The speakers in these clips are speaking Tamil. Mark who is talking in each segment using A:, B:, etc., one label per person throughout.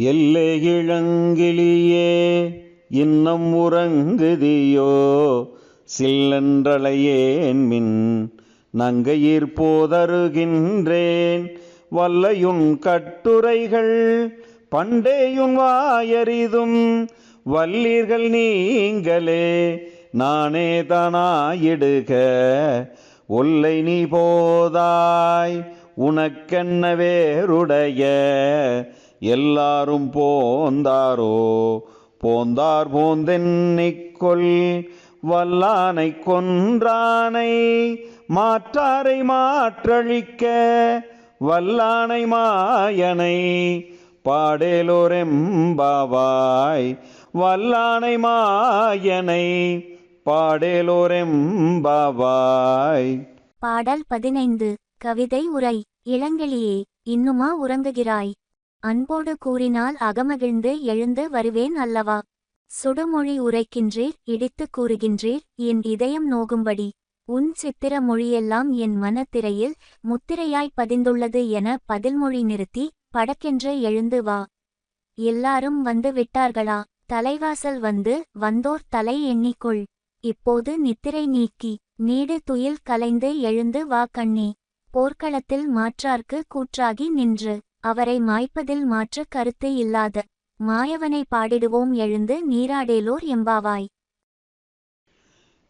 A: எல்லை இழங்கிலியே இன்னம் உறங்குதியோ? சில்லென்றழையேன் மின் நங்கையிற் போதருகின்றேன். வல்லையுன் கட்டுரைகள் பண்டேயுன் வாயறிதும் வல்லீர்கள் நீங்களே நானே தானாயிடுக. ஒல்லை நீ போதாய் உனக்கென்ன வேறுடைய? எல்லாரும் போந்தாரோ? போந்தார் போந்தென்னிக்கொள் வல்லானை கொன்றானை மாற்றாரை மாற்றழிக்க வல்லானை மாயனை பாடேலோரெம்பாவாய் வல்லானை மாயனை பாடேலோரெம்பாவாய்.
B: பாடல் பதினைந்து கவிதை உரை இளங்கிளியே இன்னுமா உறங்குகிறாய்? அன்போடு கூறினால் அகமகிழ்ந்து எழுந்து வருவேன் அல்லவா? சுடுமொழி உரைக்கின்றீர் இடித்துக் கூறுகின்றீர் என் இதயம் நோகும்படி. உன் சித்திர மொழியெல்லாம் என் மனத்திரையில் முத்திரையாய் பதிந்துள்ளது என பதில்மொழி நிறுத்தி படக்கென்று எழுந்து வா. எல்லாரும் வந்து விட்டார்களா? தலைவாசல் வந்து வந்தோர் தலை எண்ணிக்கொள். இப்போது நித்திரை நீக்கி நீடு துயில் கலைந்து எழுந்து வா கண்ணே. போர்க்களத்தில் மாற்றார்க்கு கூற்றாகி நின்று. அவரை மாய்ப்பதில் மாற்று கருத்து இல்லாத மாயவனை பாடிடுவோம் எழுந்து நீராடேலோர் எம்பாவாய்.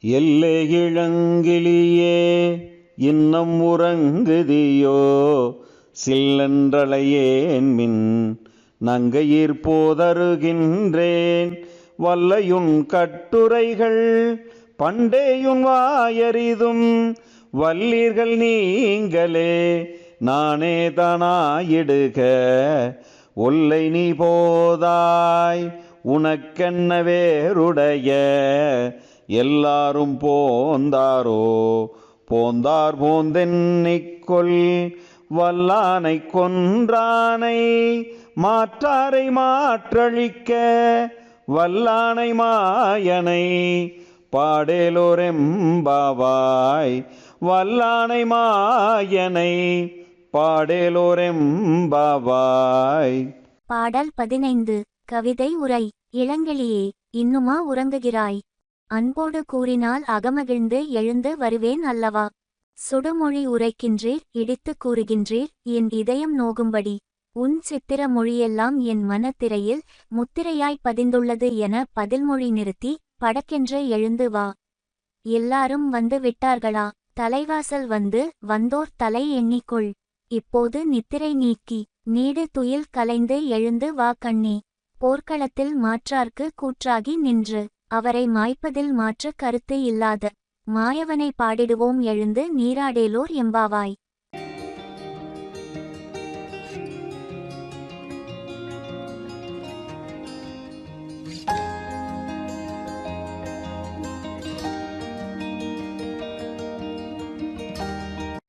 A: எல்லை இளங்கிலியே இன்னம் உறங்குதியோ? சில்லன்றளையேன் மின் நங்கையிற் போதருகின்றேன். வல்லையுன் கட்டுரைகள் பண்டேயுன் வாயறிதும் வல்லீர்கள் நீங்களே நானே தானாயிடுக. ஒல்லை நீ போதாய் உனக்கென்ன வேருடைய எல்லாரும் போந்தாரோ? போந்தார் போந்தென்னிக்கொள் வல்லானை கொன்றானை. மாற்றாரை மாற்றழிக்க வல்லானை மாயனை. பாடேலோரெம்பாவாய் வல்லானை மாயனை. பாடேலோரெம்பாவாய்.
B: பாடல் பதினைந்து கவிதை உரை இளங்கிளியே இன்னுமா உறங்குகிறாய்? அன்போடு கூறினால் அகமகிழ்ந்து எழுந்து வருவேன் அல்லவா? சுடுமொழி உரைக்கின்றீர் இடித்துக் கூறுகின்றீர் என் இதயம் நோகும்படி. உன் சித்திர மொழியெல்லாம் என் மனத்திரையில் முத்திரையாய் பதிந்துள்ளது என பதில்மொழி நிறுத்தி படக்கென்று எழுந்து வா. எல்லாரும் வந்து விட்டார்களா தலைவாசல் வந்து வந்தோர் தலை எண்ணிக்கொள். இப்போது நித்திரை நீக்கி நீடு துயில் கலைந்து எழுந்து வா கண்ணே. போர்க்களத்தில் மாற்றார்க்கு கூற்றாகி நின்று அவரை மாய்ப்பதில் மாற்று கருத்து இல்லாத மாயவனை பாடிடுவோம் எழுந்து நீராடேலோர் எம்பாவாய்.